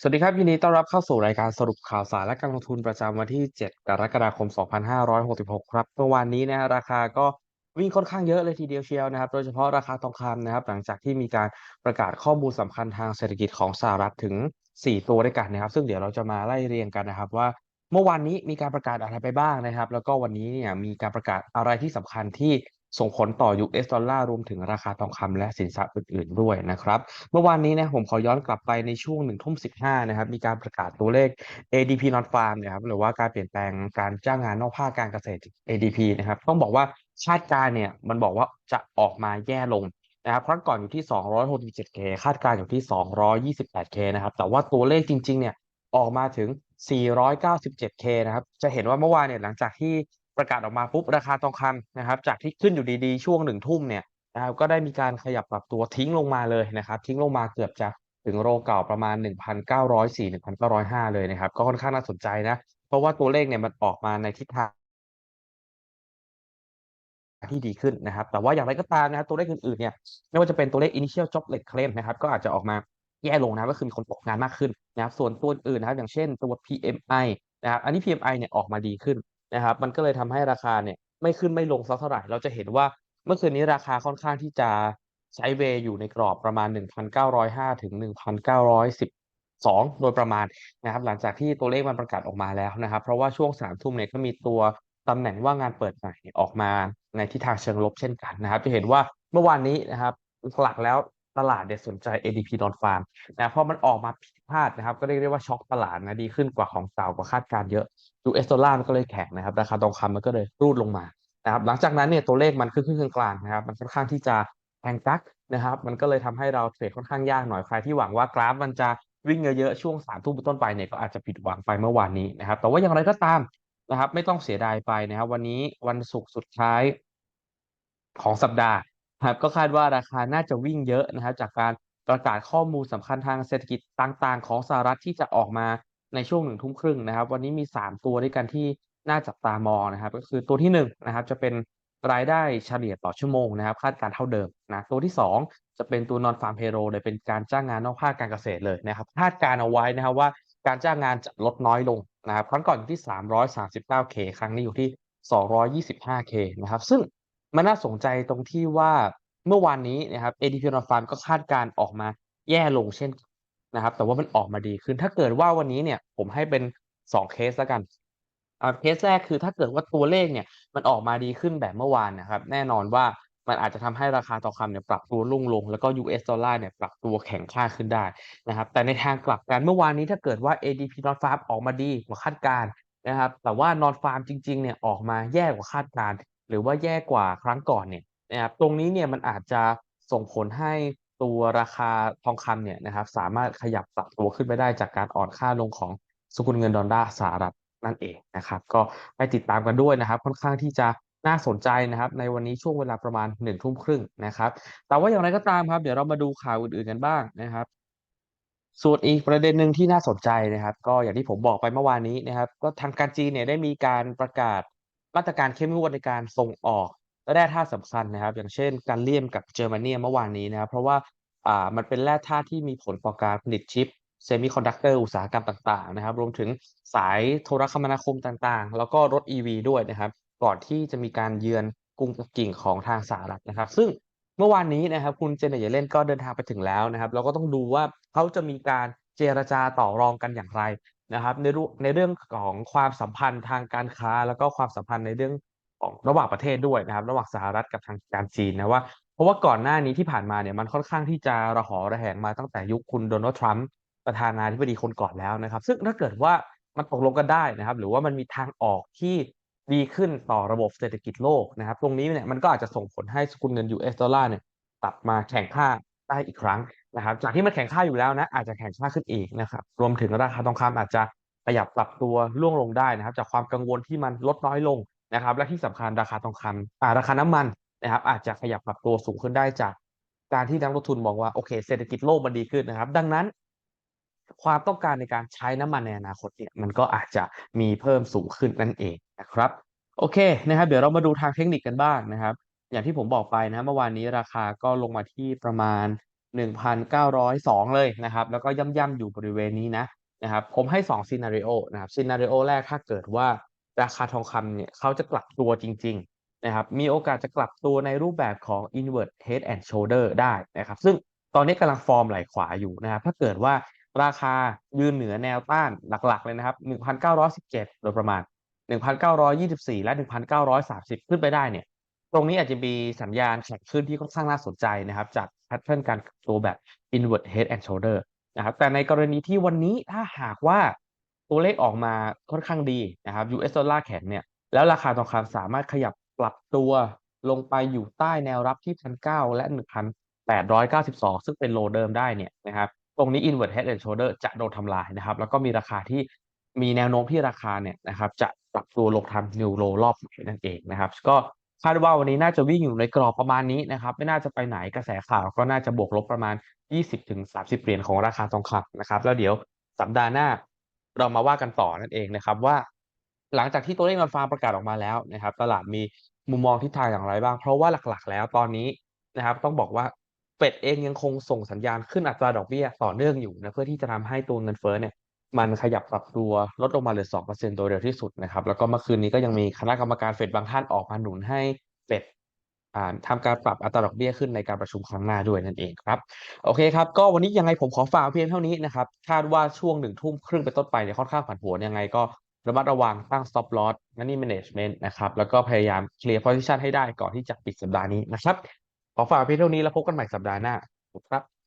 สวัสดีครับยินดีต้อนรับเข้าสู่รายการสรุปข่าวสารและการลงทุนประจำวันที่ 7 กรกฎาคม 2566 ครับเมื่อวานนี้นะราคาก็วิ่งค่อนข้างเยอะเลยทีเดียวเชียวนะครับ โดยเฉพาะราคาทองคำนะครับ หลังจากที่มีการประกาศข้อมูลสำคัญทางเศรษฐกิจของสหรัฐถึง 4 ตัวด้วยกันนะครับ ซึ่งเดี๋ยวเราจะมาไล่เรียงกันนะครับว่า เมื่อวานนี้มีการประกาศอะไรไปบ้างนะครับ แล้วก็วันนี้เนี่ยมีการประกาศอะไรที่สำคัญที่ ส่งผลต่อ US ดอลลาร์รวมถึงราคาทองคำและสินทรัพย์อื่น ๆ ด้วยนะครับ เมื่อวานนี้นะผมขอย้อนกลับไปในช่วงหนึ่งทุ่มสิบห้านะครับ มีการประกาศตัวเลข ADP non farm นะครับหรือว่าการเปลี่ยนแปลงการจ้างงานนอกภาคการเกษตร ADP นะครับ ต้องบอกว่าคาดการณ์เนี่ยมันบอกว่าจะออกมาแย่ลงนะครับครั้งก่อนอยู่ที่ 267K คาดการณ์อยู่ที่ 228K นะครับ แต่ว่าตัวเลขจริง ๆ เนี่ยออกมาถึง 497K นะครับ จะเห็นว่าเมื่อวานเนี่ยหลังจากที่ ประกาศออกมาปุ๊บราคาทองคำนะครับ จากที่ขึ้นอยู่ดีๆช่วงหนึ่งทุ่มเนี่ยนะครับก็ได้มีการขยับปรับตัวทิ้งลงมาเลยนะครับ ทิ้งลงมาเกือบจะถึงโรเก่าประมาณ 1,904 1,905 เลยนะครับ ก็ค่อนข้างน่าสนใจนะ เพราะว่าตัวเลขเนี่ยมันออกมาในทิศทางที่ดีขึ้นนะครับ แต่ว่าอย่างไรก็ตามนะครับตัวเลขอื่นๆเนี่ยไม่ว่าจะเป็นตัวเลข initial jobless claim นะครับ ก็อาจจะออกมาแย่ลงนะก็คือมีคนตกงานมากขึ้นนะครับ ส่วนตัวอื่นนะครับอย่างเช่นตัว PMI นะครับ อันนี้ PMI เนี่ยออกมาดีขึ้น นะครับ มันก็เลยทำให้ราคาเนี่ยไม่ขึ้นไม่ลงสักเท่าไหร่ เราจะเห็นว่าเมื่อคืนนี้ราคาค่อนข้างที่จะไซเวย์อยู่ในกรอบประมาณ 1,905 ถึง 1,912 โดยประมาณนะครับ หลังจากที่ตัวเลขมันประกาศออกมาแล้วนะครับ เพราะว่าช่วง 3 ทุ่มเนี่ยก็มีตัวตำแหน่งว่างงานเปิดใหม่ออกมาในทิศทางเชิงลบเช่นกันนะครับ จะเห็นว่าเมื่อวานนี้นะครับหลักแล้ว ตลาดเนี่ยสนใจ ADP non farm นะเพราะมันออกมาผิดพลาดนะครับ ก็เรียกได้ว่าช็อกตลาดนะดีขึ้นกว่าของเก่ากว่าคาดการเยอะ US ดอลลาร์มันก็เลยแข็งนะครับราคาทองคำมันก็เลยรูดลงมานะครับหลังจากนั้นเนี่ยตัวเลขมันขึ้นขึ้นกลางๆนะครับ มันค่อนข้างที่จะแพงกักนะครับ มันก็เลยทำให้เราเทรดค่อนข้างยากหน่อยใครที่หวังว่ากราฟมันจะวิ่งเยอะๆช่วงสามทุ่มต้นไปเนี่ยก็อาจจะผิดหวังไปเมื่อวานนี้นะครับ แต่ว่าอย่างไรก็ตามนะครับ ไม่ต้องเสียดายไปนะครับ วันนี้วันศุกร์สุดท้ายของสัปดาห์ ครับก็คาดว่าราคาน่าจะวิ่งเยอะนะครับจากการประกาศข้อมูลสำคัญทางเศรษฐกิจต่างๆ ของสหรัฐที่จะออกมาในช่วงหนึ่งทุ่มครึ่งนะครับ วันนี้มี 3 ตัวด้วยกันที่น่าจับตามองนะครับ ก็คือตัวที่1นนะครับจะเป็นรายได้เฉลี่ยต่อชั่วโมงนะครับ คาดการเท่าเดิมนะตัวที่ 2 จะเป็นตัว non farm payroll เลยเป็นการจ้างงานนอกภาคการเกษตรเลยนะครับคาดการเอาไว้นะครับว่าการจ้างงานจะลดน้อยลงนะครับครั้งก่อนอยู่ที่ 339K ครั้งนี้อยู่ที่ 225K นะครับซึ่ง มันน่าสนใจตรงที่ว่าเมื่อวานนี้นะครับ ADP on farm ก็คาดการออกมาแย่ลงเช่นนะครับ แต่ว่ามันออกมาดีขึ้น ถ้าเกิดว่าวันนี้เนี่ยผมให้เป็น2เคสแล้วกันเคสแรกคือถ้าเกิดว่าตัวเลขเนี่ยมันออกมาดีขึ้นแบบเมื่อวานนะครับ แน่นอนว่ามันอาจจะทำให้ราคาทองคำเนี่ยปรับตัวลุ่งลง แล้วก็ US ดอลลาร์เนี่ยปรับตัวแข็งค่าขึ้นได้นะครับ แต่ในทางกลับกันเมื่อวานนี้ถ้าเกิดว่า ADP non farm ออกมาดีกว่าคาดการ์นะครับ แต่ว่า non farm จริงๆเนี่ยออกมาแย่กว่าคาดการ์ หรือว่าแย่กว่าครั้งก่อนเนี่ยนะครับตรงนี้เนี่ยมันอาจจะส่งผลให้ตัวราคาทองคำเนี่ยนะครับสามารถขยับปรับตัวขึ้นไปได้จากการอ่อนค่าลงของสกุลเงินดอลลาร์สหรัฐนั่นเองนะครับก็ไปติดตามกันด้วยนะครับ ค่อนข้างที่จะน่าสนใจนะครับ ในวันนี้ช่วงเวลาประมาณ1นึ่งทุ่มครึ่งนะครับ แต่ว่าอย่างไรก็ตามครับ เดี๋ยวเรามาดูข่าวอื่นๆกันบ้างนะครับ ส่วนอีกประเด็นหนึ่งที่น่าสนใจนะครับ ก็อย่างที่ผมบอกไปเมื่อวานนี้นะครับ ก็ทางการจีนเนี่ยได้มีการประกาศ มาตรการเข้มงวดในการส่งออกแร่ธาตุสำคัญนะครับ อย่างเช่นการเลี่ยมกับเยอรมนีเมื่อวานนี้นะครับ เพราะว่าอ่ามันเป็นแร่ธาตุที่มีผลต่อการผลิตชิปเซมิคอนดักเตอร์อุตสาหกรรมต่าง ๆ นะครับ รวมถึงสายโทรคมนาคมต่างๆ แล้วก็รถ EV ด้วยนะครับ ก่อนที่จะมีการเยือนกรุงปักกิ่งของทางสหรัฐนะครับ ซึ่งเมื่อวานนี้นะครับ คุณเจเนเยเลนก็เดินทางไปถึงแล้วนะครับ เราก็ต้องดูว่าเขาจะมีการเจรจาต่อรองกันอย่างไร นะครับในรูในเรื่องของความสัมพันธ์ทางการค้า แล้วก็ความสัมพันธ์ในเรื่องของระหว่างประเทศด้วยนะครับ ระหว่างสหรัฐกับทางการจีนนะว่า เพราะว่าก่อนหน้านี้ที่ผ่านมาเนี่ยมันค่อนข้างที่จะระหอระแหงมาตั้งแต่ยุคคุณโดนัลด์ทรัมป์ประธานาธิบดีคนก่อนแล้วนะครับ ซึ่งถ้าเกิดว่ามันตกลงกันได้นะครับ หรือว่ามันมีทางออกที่ดีขึ้นต่อระบบเศรษฐกิจโลกนะครับ ตรงนี้เนี่ยมันก็อาจจะส่งผลให้สกุลเงิน US ดอลลาร์เนี่ยกลับมาแข่งค่าได้อีกครั้ง นะครับจากที่มันแข่งค่าอยู่แล้วนะอาจจะแข่งค่าขึ้นอีกนะครับรวมถึงราคาทองคำอาจจะขยับปรับตัวร่วงลงได้นะครับ จากความกังวลที่มันลดน้อยลงนะครับ และที่สำคัญราคาทองคำอ่าราคาน้ำมันนะครับ อาจจะขยับปรับตัวสูงขึ้นได้จาก การที่นักลงทุนมองว่าโอเค เศรษฐกิจโลกมันดีขึ้นนะครับ ดังนั้น ความต้องการในการใช้น้ำมันในอนาคตเนี่ยมันก็อาจจะมีเพิ่มสูงขึ้นนั่นเองนะครับโอเคนะครับ เดี๋ยวเรามาดูทางเทคนิคกันบ้างนะครับ อย่างที่ผมบอกไปนะเมื่อวานนี้ราคาก็ลงมาที่ประมาณ 1,902 เลยนะครับ แล้วก็ย่ำๆอยู่บริเวณนี้นะนะครับ ผมให้2 scenario นะครับ scenario แรกถ้าเกิดว่าราคาทองคำเนี่ยเขาจะกลับตัวจริง ๆ นะครับ มีโอกาสจะกลับตัวในรูปแบบของ invert head and shoulder ได้นะครับ ซึ่งตอนนี้กำลังฟอร์มไหลขวาอยู่นะครับ ถ้าเกิดว่าราคายืนเหนือแนวต้านหลักๆเลยนะครับ 1,917 โดยประมาณ 1,924 และ 1,930 ขึ้นไปได้เนี่ย ตรงนี้อาจจะมีสัญญาณแข็งขึ้นที่ค่อนข้างน่าสนใจนะครับ จาก แพทเทิร์นการตัวแบบ invert head and shoulder นะครับแต่ในกรณีที่วันนี้ถ้าหากว่าตัวเลขออกมาค่อนข้างดีนะครับ US ดอลลาร์แข็งเนี่ยแล้วราคาทองคำสามารถขยับปรับตัวลงไปอยู่ใต้แนวรับที่1,900และ1,892ซึ่งเป็นโลเดิมได้เนี่ยนะครับตรงนี้ invert head and shoulder จะโดนทำลายนะครับ แล้วก็มีราคาที่มีแนวโน้มที่ราคาเนี่ยนะครับจะปรับตัวลงทำ new low รอบใหม่นั่นเองนะครับ ก็ คาดว่าวันนี้น่าจะวิ่งอยู่ในกรอบประมาณนี้นะครับ ไม่น่าจะไปไหนกระแสข่าวก็น่าจะบวกลบประมาณ 20-30 เหรียญของราคาทองคำนะครับ แล้วเดี๋ยวสัปดาห์หน้าเรามาว่ากันต่อนั่นเองนะครับว่า หลังจากที่ตัวเลขนอนฟาร์มประกาศออกมาแล้วนะครับ ตลาดมีมุมมองทิศทางอย่างไรบ้าง เพราะว่าหลักๆ แล้วตอนนี้นะครับ ต้องบอกว่าเฟดเองยังคงส่งสัญญาณขึ้นอัตราดอกเบี้ยต่อเนื่องอยู่นะเพื่อที่จะทำให้ตัวเงินเฟ้อเนี่ย มันขยับปรับตัวลดลงมาเหลือ2%โดยเร็วที่สุดนะครับ แล้วก็เมื่อคืนนี้ก็ยังมีคณะกรรมการเฟดบางท่านออกมาหนุนให้เฟดทำการปรับอัตราดอกเบี้ยขึ้นในการประชุมครั้งหน้าด้วยนั่นเองครับโอเคครับ ก็วันนี้ยังไงผมขอฝากเพียงเท่านี้นะครับคาดว่าช่วงหนึ่งทุ่มครึ่งเป็นต้นไปเนี่ยค่อนข้างผันผวนยังไงก็ระมัดระวังตั้ง stop loss money management นะครับแล้วก็พยายาม clear position ให้ได้ก่อนที่จะปิดสัปดาห์นี้นะครับขอฝากเพียงเท่านี้แล้วพบกันใหม่สัปดาห์หน้าครับ